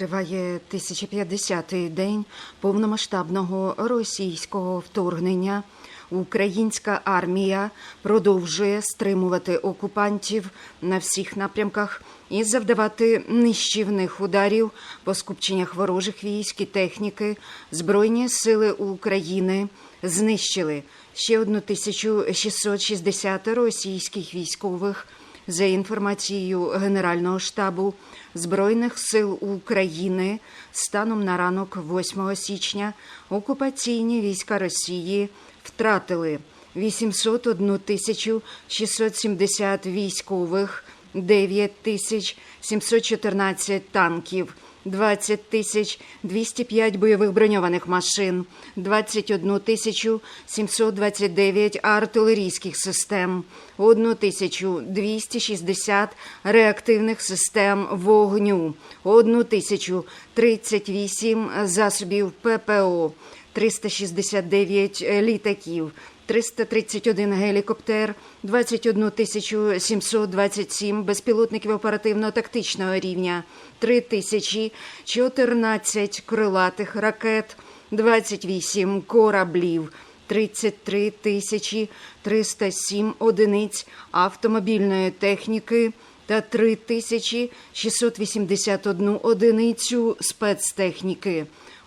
Триває 1050-й день повномасштабного російського вторгнення. Українська армія продовжує стримувати окупантів на всіх напрямках і завдавати нищівних ударів по скупченнях ворожих військ і техніки. Збройні сили України знищили ще 1660 російських військових. За інформацією Генерального штабу Збройних сил України, станом на ранок 8 січня окупаційні війська Росії втратили 801 тисячу 670 військових, 9 тисяч 714 танків, 20 тисяч 205 бойових броньованих машин, 21 тисячу 729 артилерійських систем, 1 тисячу 260 реактивних систем вогню, 1 тисячу 38 засобів ППО, 369 літаків, 331 гелікоптер, 21 тисячу 727 безпілотників оперативно-тактичного рівня, 3 тисячі 14 крилатих ракет, 28 кораблів, 33 тисячі 307 одиниць автомобільної техніки та 3 тисячі 681 одиницю спецтехніки.